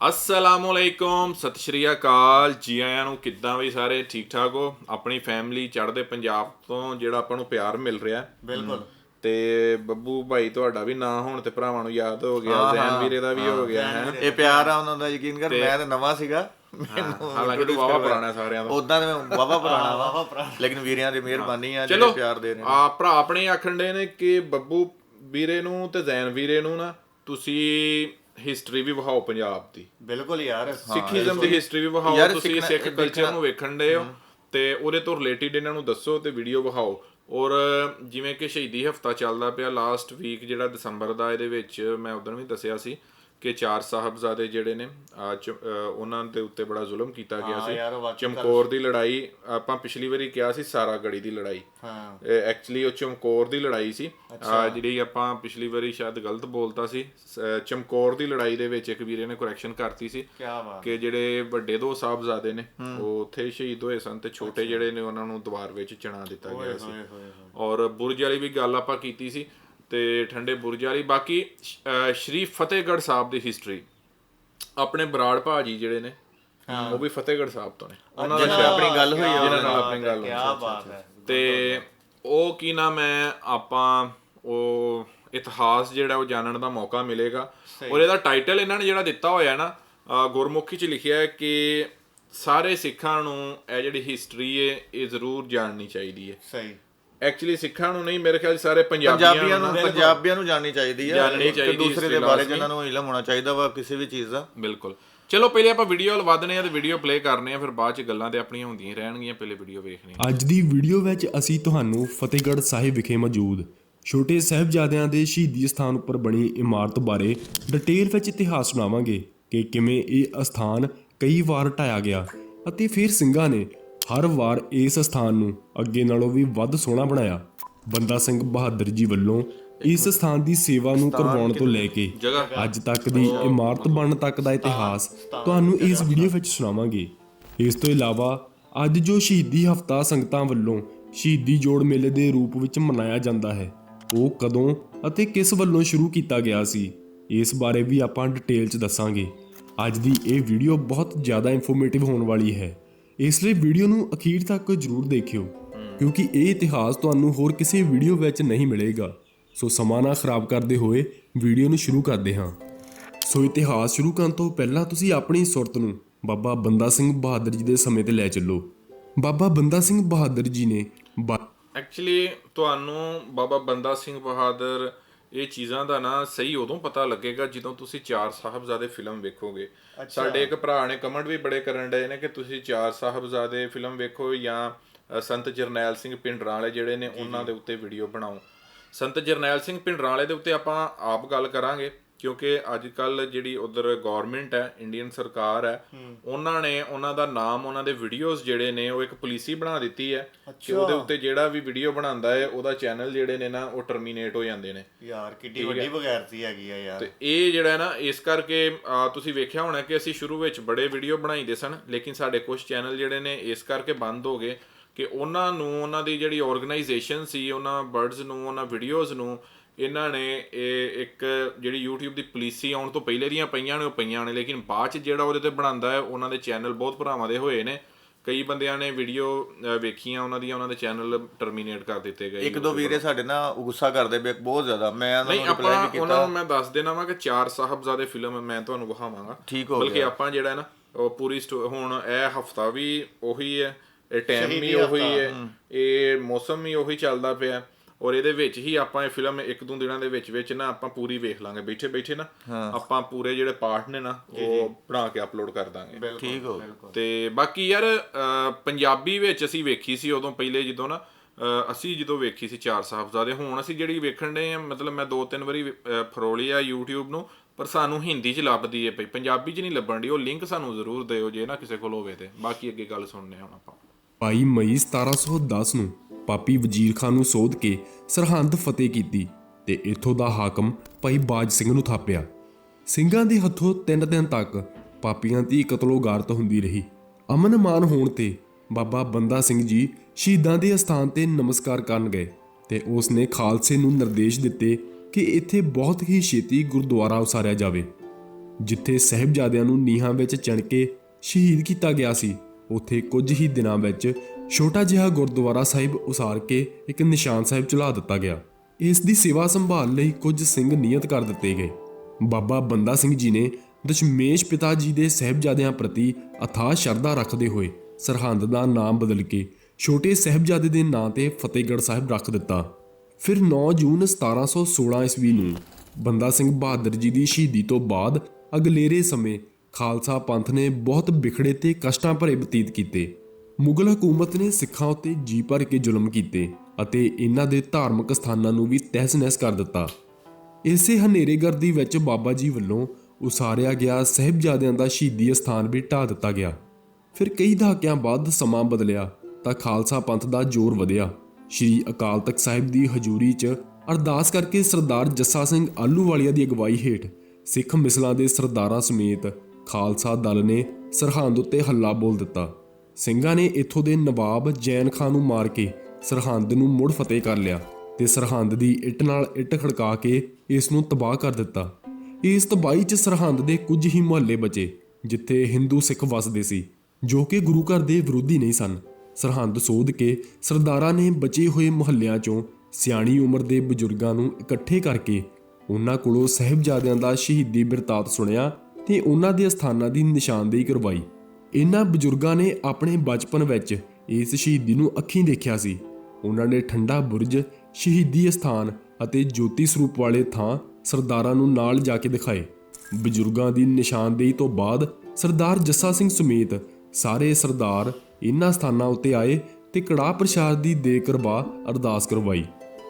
ਅਸਲਾਮੁਅਲੈਕੁਮ ਸਤਿ ਸ਼੍ਰੀ ਅਕਾਲ। ਜੀ ਆਇਆਂ ਨੂੰ ਕਿੱਦਾਂ ਵੀ ਸਾਰੇ ਠੀਕ ਠਾਕ ਹੋ? ਆਪਣੀ ਫੈਮਿਲੀ ਚੜ੍ਹਦੇ ਪੰਜਾਬ ਤੋਂ ਜਿਹੜਾ ਆਪਾਂ ਨੂੰ ਪਿਆਰ ਮਿਲ ਰਿਹਾ। ਬਿਲਕੁਲ। ਤੇ ਬੱਬੂ ਭਾਈ ਤੁਹਾਡਾ ਵੀ ਨਾਂ ਹੋਣ ਤੇ ਭਰਾਵਾਂ ਨੂੰ ਯਾਦ ਹੋ ਗਿਆ ਜ਼ੈਨ ਵੀਰੇ ਦਾ ਵੀ ਹੋ ਗਿਆ ਹੈ? ਇਹ ਪਿਆਰ ਆ ਉਹਨਾਂ ਦਾ ਯਕੀਨ ਕਰ ਮੈਂ ਤਾਂ ਨਵਾਂ ਸੀਗਾ। ਹਾਲਾਂਕਿ ਤੂੰ ਵਾਵਾ ਪੁਰਾਣਾ ਸਾਰਿਆਂ ਦਾ ਉਦਾਂ ਤਾਂ ਮੈਂ ਵਾਵਾ ਪੁਰਾਣਾ ਵਾ। ਲੇਕਿਨ ਵੀਰਿਆਂ ਦੀ ਮਿਹਰਬਾਨੀ ਆ ਜਿਹੜੇ ਪਿਆਰ ਦੇ ਰਹੇ ਨੇ। ਆ ਭਰਾ ਆਪਣੇ ਆਖਣ ਦੇ ਨੇ ਕਿ ਬੱਬੂ ਵੀਰੇ ਨੂੰ ਤੇ ਜ਼ੈਨ ਵੀਰੇ ਨੂੰ ਨਾ ਤੁਸੀਂ ਹਿਸਟਰੀ ਵੀ ਵਿਖਾਓ ਪੰਜਾਬ ਦੀ। ਬਿਲਕੁਲ ਯਾਰ। ਸਿੱਖੀਜ਼ਮ ਦੀ ਹਿਸਟਰੀ ਵੀ ਯਾਰ ਤੁਸੀਂ ਸਿੱਖ ਕਲਚਰ ਨੂੰ ਵੇਖਣ ਦੇ ਹੋ ਤੇ ਉਹਦੇ ਤੋਂ ਰਿਲੇਟਡ ਇਹਨਾਂ ਨੂੰ ਦੱਸੋ ਤੇ ਵੀਡੀਓ ਵਿਖਾਓ। ਔਰ ਜਿਵੇਂ ਕਿ ਸ਼ਹੀਦੀ ਹਫਤਾ ਚੱਲਦਾ ਪਿਆ ਲਾਸਟ ਵੀਕ ਜਿਹੜਾ ਦਸੰਬਰ ਦਾ ਇਹਦੇ ਵਿੱਚ ਮੈਂ ਉਦੋਂ ਵੀ ਦੱਸਿਆ ਸੀ ਕਿ ਚਾਰ ਸਾਹਿਬਜ਼ਾਦੇ ਜਿਹੜੇ ਨੇ ਉਹਨਾਂ ਦੇ ਉੱਤੇ ਬੜਾ ਜ਼ੁਲਮ ਕੀਤਾ ਗਿਆ ਸੀ। ਚਮਕੌਰ ਦੀ ਲੜਾਈ ਆਪਾਂ ਪਿਛਲੀ ਵਾਰੀ ਕਿਹਾ ਸੀ ਸਾਰਾ ਗੜੀ ਦੀ ਲੜਾਈ। ਹਾਂ। ਐਕਚੁਅਲੀ ਉਹ ਚਮਕੌਰ ਦੀ ਲੜਾਈ ਸੀ। ਜਿਹੜੀ ਆਪਾਂ ਪਿਛਲੀ ਵਾਰੀ ਸ਼ਾਇਦ ਗਲਤ ਬੋਲਤਾ ਸੀ ਚਮਕੌਰ ਦੀ ਲੜਾਈ ਦੇ ਵਿੱਚ ਇੱਕ ਵੀਰੇ ਨੇ ਕਰੈਕਸ਼ਨ ਕਰਤੀ ਸੀ ਕੀ ਜਿਹੜੇ ਵੱਡੇ ਦੋ ਸਾਹਿਬਜ਼ਾਦੇ ਨੇ ਉਹ ਉੱਥੇ ਸ਼ਹੀਦ ਹੋਏ ਸਨ ਤੇ ਛੋਟੇ ਜਿਹੜੇ ਨੇ ਉਹਨਾਂ ਨੂੰ ਦੀਵਾਰ ਵਿੱਚ ਚਣਾ ਦਿੱਤਾ ਗਿਆ ਸੀ। ਔਰ ਬੁਰਜ ਵਾਲੀ ਵੀ ਗੱਲ ਆਪਾਂ ਕੀਤੀ ਸੀ ਤੇ ਠੰਡੇ ਬੁਰਜ ਵਾਲੀ। ਬਾਕੀ ਸ਼੍ਰੀ ਫਤਿਹਗੜ੍ਹ ਸਾਹਿਬ ਦੀ ਹਿਸਟਰੀ ਆਪਣੇ ਬਰਾੜ ਭਾਜੀ ਜਿਹੜੇ ਨੇ ਉਹ ਵੀ ਫਤਿਹਗੜ੍ਹ ਸਾਹਿਬ ਤੋਂ ਨੇ। ਉਹਨਾਂ ਨਾਲ ਆਪਣੀ ਗੱਲ ਹੋਈ ਆ। ਜਿਹਨਾਂ ਨਾਲ ਆਪਣੀ ਗੱਲ ਹੋਈ ਕੀ ਬਾਤ ਹੈ ਤੇ ਉਹ ਕੀ ਨਾਮ ਹੈ ਆਪਾਂ ਉਹ ਇਤਿਹਾਸ ਜਿਹੜਾ ਉਹ ਜਾਣਨ ਦਾ ਮੌਕਾ ਮਿਲੇਗਾ। ਔਰ ਇਹਦਾ ਟਾਈਟਲ ਇਹਨਾਂ ਨੇ ਜਿਹੜਾ ਦਿੱਤਾ ਹੋਇਆ ਨਾ ਅਹ ਗੁਰਮੁਖੀ ਚ ਲਿਖਿਆ ਹੈ ਕਿ ਸਾਰੇ ਸਿੱਖਾਂ ਨੂੰ ਇਹ ਜਿਹੜੀ ਹਿਸਟਰੀ ਹੈ ਇਹ ਜ਼ਰੂਰ ਜਾਣਨੀ ਚਾਹੀਦੀ ਹੈ। ਸਹੀ। ਐਕਚੁਅਲੀ ਸਿੱਖਾਂ ਨੂੰ ਨਹੀਂ ਮੇਰੇ ਖਿਆਲ ਸਾਰੇ ਪੰਜਾਬੀਆਂ ਨੂੰ ਪੰਜਾਬੀਆਂ ਨੂੰ ਜਾਣਨੀ ਚਾਹੀਦੀ ਆ। ਜਾਣਨੀ ਇੱਕ ਚਾਹੀਦੀ ਦੂਸਰੇ ਦੇ ਬਾਰੇ। ਜਿਹਨਾਂ ਨੂੰ ਇਲਮ ਹੋਣਾ ਚਾਹੀਦਾ ਵਾ ਕਿਸੇ ਵੀ ਚੀਜ਼ ਦਾ। ਬਿਲਕੁਲ। ਚਲੋ ਪਹਿਲੇ ਆਪਾਂ ਵੀਡੀਓ ਲਵਾਦਨੇ ਆ ਤੇ ਵੀਡੀਓ ਪਲੇ ਕਰਨੇ ਆ ਫਿਰ ਬਾਅਦ ਚ ਗੱਲਾਂ ਤੇ ਆਪਣੀਆਂ ਹੁੰਦੀਆਂ ਰਹਿਣਗੀਆਂ ਪਹਿਲੇ ਵੀਡੀਓ ਵੇਖਣੀ ਅੱਜ ਦੀ ਵੀਡੀਓ ਵਿੱਚ ਅਸੀਂ ਤੁਹਾਨੂੰ ਫਤਿਹਗੜ੍ਹ ਸਾਹਿਬ ਵਿਖੇ ਮੌਜੂਦ। ਛੋਟੇ ਸਾਹਿਬਜ਼ਾਦਿਆਂ ਦੇ ਸ਼ਹੀਦੀ ਸਥਾਨ ਉੱਪਰ ਬਣੀ ਇਮਾਰਤ ਬਾਰੇ ਡਿਟੇਲ ਵਿੱਚ ਇਤਿਹਾਸ ਸੁਣਾਵਾਂਗੇ ਕਿ ਕਿਵੇਂ ਇਹ ਅਸਥਾਨ ਕਈ ਵਾਰ ਢਾਇਆ ਗਿਆ ਅਤੇ ਫਿਰ ਸਿੰਘਾਂ ਨੇ ਹਰ ਵਾਰ ਇਸ ਸਥਾਨ ਨੂੰ ਅੱਗੇ ਨਾਲੋਂ ਵੀ ਵੱਧ ਸੋਹਣਾ ਬਣਾਇਆ। ਬੰਦਾ ਸਿੰਘ ਬਹਾਦਰ ਜੀ ਵੱਲੋਂ ਇਸ ਸਥਾਨ ਦੀ ਸੇਵਾ ਨੂੰ ਕਰਵਾਉਣ ਤੋਂ ਲੈ ਕੇ ਅੱਜ ਤੱਕ ਦੀ ਇਮਾਰਤ ਬਣਨ ਤੱਕ ਦਾ ਇਤਿਹਾਸ ਤੁਹਾਨੂੰ ਇਸ ਵੀਡੀਓ ਵਿੱਚ ਸੁਣਾਵਾਂਗੇ। ਇਸ ਤੋਂ ਇਲਾਵਾ ਅੱਜ ਜੋ ਸ਼ਹੀਦੀ ਹਫਤਾ ਸੰਗਤਾਂ ਵੱਲੋਂ ਸ਼ਹੀਦੀ ਜੋੜ ਮੇਲੇ ਦੇ ਰੂਪ ਵਿੱਚ ਮਨਾਇਆ ਜਾਂਦਾ ਹੈ ਉਹ ਕਦੋਂ ਅਤੇ ਕਿਸ ਵੱਲੋਂ ਸ਼ੁਰੂ ਕੀਤਾ ਗਿਆ ਸੀ ਇਸ ਬਾਰੇ ਵੀ ਆਪਾਂ ਡਿਟੇਲ 'ਚ ਦੱਸਾਂਗੇ। ਅੱਜ ਦੀ ਇਹ ਵੀਡੀਓ ਬਹੁਤ ਜ਼ਿਆਦਾ ਇਨਫੋਰਮੇਟਿਵ ਹੋਣ ਵਾਲੀ ਹੈ। ਇਸ ਲਈ ਵੀਡੀਓ ਨੂੰ ਅਖੀਰ ਤੱਕ ਜ਼ਰੂਰ ਦੇਖਿਓ, ਕਿਉਂਕਿ ਇਹ ਇਤਿਹਾਸ ਤੁਹਾਨੂੰ ਹੋਰ ਕਿਸੇ ਵੀਡੀਓ ਵਿੱਚ ਨਹੀਂ ਮਿਲੇਗਾ। ਸੋ ਸਮਾਂ ਨਾ ਖਰਾਬ ਕਰਦੇ ਹੋਏ ਵੀਡੀਓ ਨੂੰ ਸ਼ੁਰੂ ਕਰਦੇ ਹਾਂ। ਸੋ ਇਤਿਹਾਸ ਸ਼ੁਰੂ ਕਰਨ ਤੋਂ ਪਹਿਲਾਂ ਤੁਸੀਂ ਆਪਣੀ ਸੁਰਤ ਨੂੰ ਬਾਬਾ ਬੰਦਾ ਸਿੰਘ ਬਹਾਦਰ ਜੀ ਦੇ ਸਮੇਂ ਤੇ ਲੈ ਚੱਲੋ। ਬਾਬਾ ਬੰਦਾ ਸਿੰਘ ਬਹਾਦਰ ਜੀ ਨੇ ਬਾ- ਐਕਚੁਅਲੀ ਤੁਹਾਨੂੰ ਬਾਬਾ ਬੰਦਾ ਸਿੰਘ ਬਹਾਦਰ ਇਹ ਚੀਜ਼ਾਂ ਦਾ ਨਾ ਸਹੀ ਉਦੋਂ ਪਤਾ ਲੱਗੇਗਾ ਜਦੋਂ ਤੁਸੀਂ ਚਾਰ ਸਾਹਿਬਜ਼ਾਦੇ ਫਿਲਮ ਵੇਖੋਗੇ। ਸਾਡੇ ਇੱਕ ਭਰਾ ਨੇ ਕਮੈਂਟ ਵੀ ਬੜੇ ਕਰਨ ਡਏ ਨੇ ਕਿ ਤੁਸੀਂ ਚਾਰ ਸਾਹਿਬਜ਼ਾਦੇ ਫਿਲਮ ਵੇਖੋ ਜਾਂ ਸੰਤ ਜਰਨੈਲ ਸਿੰਘ ਪਿੰਡਰਾਂ ਵਾਲੇ ਜਿਹੜੇ ਨੇ ਉਹਨਾਂ ਦੇ ਉੱਤੇ ਵੀਡੀਓ ਬਣਾਓ। ਸੰਤ ਜਰਨੈਲ ਸਿੰਘ ਪਿੰਡਰਾਂ ਵਾਲੇ ਦੇ ਉੱਤੇ ਆਪਾਂ ਆਪ ਗੱਲ ਕਰਾਂਗੇ। ਕਿਉਂਕਿ ਅੱਜ ਕੱਲ ਜਿਹੜੀ ਉਧਰ ਗਵਰਨਮੈਂਟ ਹੈ ਇੰਡੀਅਨ ਸਰਕਾਰ ਹੈ ਉਹਨਾਂ ਨੇ ਉਹਨਾਂ ਦਾ ਨਾਮ ਉਹਨਾਂ ਦੇ ਵੀਡੀਓਜ਼ ਜਿਹੜੇ ਨੇ ਉਹ ਇੱਕ ਪੁਲਿਸੀ ਬਣਾ ਦਿੱਤੀ ਹੈ ਕਿ ਉਹਦੇ ਉੱਤੇ ਜਿਹੜਾ ਵੀ ਵੀਡੀਓ ਬਣਾਉਂਦਾ ਹੈ ਉਹਦਾ ਚੈਨਲ ਜਿਹੜੇ ਨੇ ਨਾ ਉਹ ਟਰਮੀਨੇਟ ਹੋ ਜਾਂਦੇ ਨੇ। ਯਾਰ ਕਿੱਡੀ ਵੱਡੀ ਬਗੈਰਤੀ ਹੈਗੀ ਆ ਯਾਰ। ਤੇ ਇਹ ਜਿਹੜਾ ਹੈ ਨਾ ਇਸ ਕਰਕੇ ਤੁਸੀਂ ਵੇਖਿਆ ਹੋਣਾ ਕਿ ਅਸੀਂ ਸ਼ੁਰੂ ਵਿੱਚ ਬੜੇ ਵੀਡੀਓ ਬਣਾਈਦੇ ਸਨ ਲੇਕਿਨ ਸਾਡੇ ਕੁਝ ਚੈਨਲ ਜਿਹੜੇ ਨੇ ਇਸ ਕਰਕੇ ਬੰਦ ਹੋ ਗਏ। ਕਿ ਉਹਨਾਂ ਨੂੰ ਉਹਨਾਂ ਦੀ ਜਿਹੜੀ ਆਰਗੇਨਾਈਜੇਸ਼ਨ ਸੀ ਉਹਨਾਂ ਬਰਡਸ ਨੂੰ ਉਹਨਾਂ ਵੀਡੀਓਜ਼ ਨੂੰ ਇਹਨਾਂ ਨੇ ਇਹ ਇੱਕ ਜਿਹੜੀ YouTube ਦੀ ਪਾਲਿਸੀ ਆਉਣ ਤੋਂ ਪਹਿਲੇ ਦੀਆਂ ਪਈਆਂ ਨੇ ਉਹ ਪਈਆਂ ਨੇ। ਲੇਕਿਨ ਬਾਅਦ ਚ ਜਿਹੜਾ ਉਹਦੇ ਤੇ ਬਣਾਉਂਦਾ ਹੈ ਉਹਨਾਂ ਦੇ ਚੈਨਲ ਬਹੁਤ ਭਰਾਵਾਂ ਦੇ ਹੋਏ ਨੇ। ਕਈ ਬੰਦਿਆਂ ਨੇ ਵੀਡੀਓ ਵੇਖੀਆਂ ਉਹਨਾਂ ਦੀਆਂ ਉਹਨਾਂ ਦੇ ਚੈਨਲ ਟਰਮੀਨੇਟ ਕਰ ਦਿੱਤੇ ਗਏ। ਇੱਕ ਦੋ ਵੀਰੇ ਸਾਡੇ ਨਾਲ ਗੁੱਸਾ ਕਰਦੇ ਪਏ ਬਹੁਤ ਜ਼ਿਆਦਾ। ਮੈਂ ਉਹਨਾਂ ਨਹੀਂ ਨੂੰ ਰਿਪਲਾਈ ਆਪਾਂ ਵੀ ਉਹਨਾਂ ਕੀਤਾ ਨੂੰ ਮੈਂ ਦੱਸ ਦੇਣਾ ਵਾ ਕਿ ਚਾਰ ਸਾਹਿਬਜ਼ਾਦੇ ਫਿਲਮ ਮੈਂ ਤੁਹਾਨੂੰ ਵਿਖਾਵਾਂਗਾ। ਬਲਕਿ ਆਪਾਂ ਜਿਹੜਾ ਹੈ ਨਾ ਉਹ ਪੂਰੀ ਹੁਣ ਇਹ ਹਫਤਾ ਵੀ ਉਹੀ ਹੈ ਇਹ ਟਾਈਮ ਵੀ ਉਹੀ ਹੈ। ਇਹ ਮੌਸਮ ਵੀ ਉਹੀ ਚੱਲਦਾ ਪਿਆ। ਔਰ ਇਹਦੇ ਵਿੱਚ ਹੀ ਆਪਾਂ ਇਹ ਫਿਲਮ ਇੱਕ ਦੋ ਦਿਨਾਂ ਦੇ ਵਿੱਚ ਵਿੱਚ ਨਾ ਆਪਾਂ ਪੂਰੀ ਵੇਖ ਲਾਂਗੇ। ਬੈਠੇ ਬੈਠੇ ਨਾ ਆਪਾਂ ਪੂਰੇ ਜਿਹੜੇ ਪਾਰਟ ਨੇ ਨਾ ਉਹ ਬਣਾ ਕੇ ਅਪਲੋਡ ਕਰ ਦਾਂਗੇ। ਠੀਕ ਹੋ ਤੇ ਬਾਕੀ ਯਾਰ ਪੰਜਾਬੀ ਵਿੱਚ ਅਸੀਂ ਵੇਖੀ ਸੀ ਉਦੋਂ ਪਹਿਲੇ ਜਦੋਂ ਨਾ ਅਸੀਂ ਜਦੋਂ ਵੇਖੀ ਸੀ ਚਾਰ ਸਾਹਿਬਜ਼ਾਦੇ ਹੁਣ ਅਸੀਂ ਜਿਹੜੀ ਵੇਖਣ ਦੇ ਆ ਮਤਲਬ ਮੈਂ ਦੋ ਤਿੰਨ ਵਾਰੀ ਫਰੋਲੀ ਆ YouTube ਨੂੰ ਪਰ ਸਾਨੂੰ ਹਿੰਦੀ 'ਚ ਲੱਭਦੀ ਹੈ ਪਈ। ਪੰਜਾਬੀ 'ਚ ਨਹੀਂ ਲੱਭਣ ਦੀ ਉਹ ਲਿੰਕ ਸਾਨੂੰ ਜ਼ਰੂਰ ਦਿਓ ਜੇ ਨਾ ਕਿਸੇ ਕੋਲ ਹੋਵੇ ਤੇ। ਬਾਕੀ ਅੱਗੇ ਗੱਲ ਸੁਣਨੇ ਹੁਣ ਆਪਾਂ। 22 ਮਈ 1710 ਨੂੰ ਪਾਪੀ ਵਜ਼ੀਰ ਖਾਨ ਨੂੰ ਸੋਧ ਕੇ ਸਰਹੰਦ ਫਤਿਹ ਕੀਤੀ ਤੇ ਇੱਥੋਂ ਦਾ ਹਾਕਮ ਭਾਈ ਬਾਜ ਸਿੰਘ ਨੂੰ ਥਾਪਿਆ। ਸਿੰਘਾਂ ਦੇ ਹੱਥੋਂ ਤਿੰਨ ਦਿਨ ਤੱਕ ਪਾਪੀਆਂ ਦੀ ਕਤਲੋਗਾਰਤ ਹੁੰਦੀ ਰਹੀ। ਅਮਨ ਮਾਨ ਹੋਣ ਤੇ ਬਾਬਾ ਬੰਦਾ ਸਿੰਘ ਜੀ ਸ਼ਹੀਦਾਂ ਦੇ ਅਸਥਾਨ ਤੇ ਨਮਸਕਾਰ ਕਰਨ ਗਏ ਤੇ ਉਸ ਨੇ ਖਾਲਸੇ ਨੂੰ ਨਿਰਦੇਸ਼ ਦਿੱਤੇ ਕਿ ਇੱਥੇ ਬਹੁਤ ਹੀ ਛੇਤੀ ਗੁਰਦੁਆਰਾ ਉਸਾਰਿਆ ਜਾਵੇ, ਜਿੱਥੇ ਸਹਿਬਜ਼ਾਦਿਆਂ ਨੂੰ ਨੀਹਾਂ ਵਿੱਚ ਚਿਣ ਕੇ ਸ਼ਹੀਦ ਕੀਤਾ ਗਿਆ ਸੀ। ਉੱਥੇ ਕੁਝ ਹੀ ਦਿਨਾਂ ਵਿੱਚ ਛੋਟਾ ਜਿਹਾ ਗੁਰਦੁਆਰਾ ਸਾਹਿਬ ਉਸਾਰ ਕੇ ਇੱਕ ਨਿਸ਼ਾਨ ਸਾਹਿਬ ਚਲਾ ਦਿੱਤਾ ਗਿਆ। ਇਸ ਦੀ ਸੇਵਾ ਸੰਭਾਲ ਲਈ ਕੁਝ ਸਿੰਘ ਨਿਯਤ ਕਰ ਦਿੱਤੇ ਗਏ। ਬਾਬਾ ਬੰਦਾ ਸਿੰਘ ਜੀ ਨੇ ਦਸ਼ਮੇਸ਼ ਪਿਤਾ ਜੀ ਦੇ ਸਹਿਬਜ਼ਾਦਿਆਂ ਪ੍ਰਤੀ ਅਥਾਹ ਸ਼ਰਧਾ ਰੱਖਦੇ ਹੋਏ ਸਰਹੰਦ ਦਾ ਨਾਮ ਬਦਲ ਕੇ ਛੋਟੇ ਸਹਿਬਜ਼ਾਦੇ ਦੇ ਨਾਂ ਤੇ ਫਤਿਹਗੜ੍ਹ ਸਾਹਿਬ ਰੱਖ ਦਿੱਤਾ। ਫਿਰ 9 ਜੂਨ 1716 ਈਸਵੀ ਨੂੰ ਬੰਦਾ ਸਿੰਘ ਬਹਾਦਰ ਜੀ ਦੀ ਸ਼ਹੀਦੀ ਤੋਂ ਬਾਅਦ ਅਗਲੇਰੇ ਸਮੇਂ ਖਾਲਸਾ ਪੰਥ ਨੇ ਬਹੁਤ ਵਿਖੜੇ ਤੇ ਕਸ਼ਟਾਂ ਭਰੇ ਬਤੀਤ ਕੀਤੇ। ਮੁਗਲ ਹਕੂਮਤ ਨੇ ਸਿੱਖਾਂ ਉੱਤੇ ਜੀ ਭਰ ਕੇ ਜ਼ੁਲਮ ਕੀਤੇ ਅਤੇ ਇਹਨਾਂ ਦੇ ਧਾਰਮਿਕ ਸਥਾਨਾਂ ਨੂੰ ਵੀ ਤਹਿਸ-ਨਹਿਸ ਕਰ ਦਿੱਤਾ। ਇਸੇ ਹਨੇਰੇਗਰਦੀ ਵਿੱਚ ਬਾਬਾ ਜੀ ਵੱਲੋਂ ਉਸਾਰਿਆ ਗਿਆ ਸਹਿਬਜ਼ਾਦਿਆਂ ਦਾ ਸ਼ਹੀਦੀ ਅਸਥਾਨ ਵੀ ਢਾਹ ਦਿੱਤਾ ਗਿਆ। ਫਿਰ ਕਈ ਦਹਾਕਿਆਂ ਬਾਅਦ ਸਮਾਂ ਬਦਲਿਆ ਤਾਂ ਖਾਲਸਾ ਪੰਥ ਦਾ ਜ਼ੋਰ ਵਧਿਆ। ਸ਼੍ਰੀ ਅਕਾਲ ਤਖਤ ਸਾਹਿਬ ਦੀ ਹਜ਼ੂਰੀ 'ਚ ਅਰਦਾਸ ਕਰਕੇ ਸਰਦਾਰ ਜੱਸਾ ਸਿੰਘ ਆਲੂਵਾਲੀਆ ਦੀ ਅਗਵਾਈ ਹੇਠ ਸਿੱਖ ਮਿਸਲਾਂ ਦੇ ਸਰਦਾਰਾਂ ਸਮੇਤ ਖਾਲਸਾ ਦਲ ਨੇ ਸਰਹੰਦ ਉੱਤੇ ਹੱਲਾ ਬੋਲ ਦਿੱਤਾ। ਸਿੰਘਾਂ ਨੇ ਇੱਥੋਂ ਦੇ ਨਵਾਬ ਜੈਨ ਖਾਨ ਨੂੰ ਮਾਰ ਕੇ ਸਰਹੰਦ ਨੂੰ ਮੁੜ ਫਤਿਹ ਕਰ ਲਿਆ ਤੇ ਸਰਹੰਦ ਦੀ ਇੱਟ ਨਾਲ ਇੱਟ ਖੜਕਾ ਕੇ ਇਸ ਨੂੰ ਤਬਾਹ ਕਰ ਦਿੱਤਾ। ਇਸ ਤਬਾਹੀ 'ਚ ਸਰਹੰਦ ਦੇ ਕੁਝ ਹੀ ਮੁਹੱਲੇ ਬਚੇ, ਜਿੱਥੇ ਹਿੰਦੂ ਸਿੱਖ ਵਸਦੇ ਸੀ, ਜੋ ਕਿ ਗੁਰੂ ਘਰ ਦੇ ਵਿਰੋਧੀ ਨਹੀਂ ਸਨ। ਸਰਹੰਦ ਸੋਧ ਕੇ ਸਰਦਾਰਾਂ ਨੇ ਬਚੇ ਹੋਏ ਮੁਹੱਲਿਆਂ 'ਚੋਂ ਸਿਆਣੀ ਉਮਰ ਦੇ ਬਜ਼ੁਰਗਾਂ ਨੂੰ ਇਕੱਠੇ ਕਰਕੇ ਉਹਨਾਂ ਕੋਲੋਂ ਸਹਿਬਜ਼ਾਦਿਆਂ ਦਾ ਸ਼ਹੀਦੀ ਬਿਰਤਾਂਤ ਸੁਣਿਆ ਤੇ ਉਹਨਾਂ ਦੇ ਅਸਥਾਨਾਂ ਦੀ ਨਿਸ਼ਾਨਦੇਹੀ ਕਰਵਾਈ। ਇਹਨਾਂ ਬਜ਼ੁਰਗਾਂ ਨੇ ਆਪਣੇ ਬਚਪਨ ਵਿੱਚ ਇਸ ਸ਼ਹੀਦੀ ਨੂੰ ਅੱਖੀਂ ਦੇਖਿਆ ਸੀ। ਉਹਨਾਂ ਨੇ ਠੰਡਾ ਬੁਰਜ, ਸ਼ਹੀਦੀ ਅਸਥਾਨ ਅਤੇ ਜੋਤੀ ਸਰੂਪ ਵਾਲੇ ਥਾਂ ਸਰਦਾਰਾਂ ਨੂੰ ਨਾਲ ਜਾ ਕੇ ਦਿਖਾਏ। ਬਜ਼ੁਰਗਾਂ ਦੀ ਨਿਸ਼ਾਨਦੇਹੀ ਤੋਂ ਬਾਅਦ ਸਰਦਾਰ ਜੱਸਾ ਸਿੰਘ ਸਮੇਤ ਸਾਰੇ ਸਰਦਾਰ ਇਹਨਾਂ ਸਥਾਨਾਂ ਉੱਤੇ ਆਏ ਤੇ ਕੜਾਹ ਪ੍ਰਸ਼ਾਦ ਦੀ ਦੇ ਕਰਵਾ ਅਰਦਾਸ ਕਰਵਾਈ।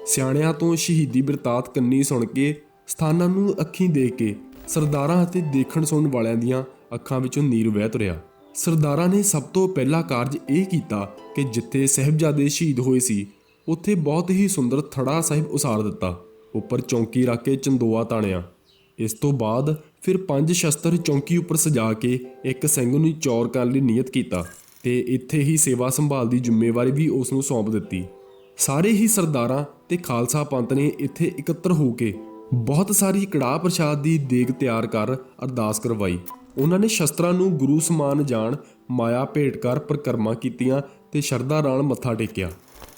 ਸਿਆਣਿਆਂ ਤੋਂ ਸ਼ਹੀਦੀ ਬਿਰਤਾਂਤ ਕੰਨੀ ਸੁਣ ਕੇ ਸਥਾਨਾਂ ਨੂੰ ਅੱਖੀਂ ਦੇਖ ਕੇ ਸਰਦਾਰਾਂ ਅਤੇ ਦੇਖਣ ਸੁਣਨ ਵਾਲਿਆਂ ਦੀਆਂ ਅੱਖਾਂ ਵਿੱਚੋਂ ਨੀਰ ਵਹਿ ਤੁਰਿਆ ਸਰਦਾਰਾਂ ਨੇ ਸਭ ਤੋਂ ਪਹਿਲਾ ਕਾਰਜ ਇਹ ਕੀਤਾ ਕਿ ਜਿੱਥੇ ਸਹਿਬਜ਼ਾਦੇ ਸ਼ਹੀਦ ਹੋਏ ਸੀ, ਉੱਥੇ ਬਹੁਤ ਹੀ ਸੁੰਦਰ ਥੜਾ ਸਾਹਿਬ ਉਸਾਰ ਦਿੱਤਾ। ਉੱਪਰ ਚੌਂਕੀ ਰੱਖ ਕੇ ਚੰਦੋਆ ਤਾਣਿਆ। ਇਸ ਤੋਂ ਬਾਅਦ ਫਿਰ ਪੰਜ ਸ਼ਸਤਰ ਚੌਂਕੀ ਉੱਪਰ ਸਜਾ ਕੇ ਇੱਕ ਸਿੰਘ ਨੂੰ ਚੌਰ ਕਰਨ ਲਈ ਨਿਯਤ ਕੀਤਾ ਤੇ ਇੱਥੇ ਹੀ ਸੇਵਾ ਸੰਭਾਲ ਦੀ ਜ਼ਿੰਮੇਵਾਰੀ ਵੀ ਉਸ ਨੂੰ ਸੌਂਪ ਦਿੱਤੀ। ਸਾਰੇ ਹੀ ਸਰਦਾਰਾਂ ਤੇ ਖਾਲਸਾ ਪੰਥ ਨੇ ਇੱਥੇ ਇਕੱਤਰ ਹੋ ਕੇ ਬਹੁਤ ਸਾਰੀ ਕੜਾਹ ਪ੍ਰਸ਼ਾਦ ਦੀ ਦੇਗ ਤਿਆਰ ਕਰ ਅਰਦਾਸ ਕਰਵਾਈ। ਉਹਨਾਂ ਨੇ ਸ਼ਸਤਰਾਂ ਨੂੰ ਗੁਰੂ ਸਮਾਨ ਜਾਣ ਮਾਇਆ ਭੇਟ ਕਰ ਪ੍ਰਕਰਮਾ ਕੀਤੀਆਂ ਤੇ ਸ਼ਰਧਾ ਨਾਲ ਮੱਥਾ ਟੇਕਿਆ।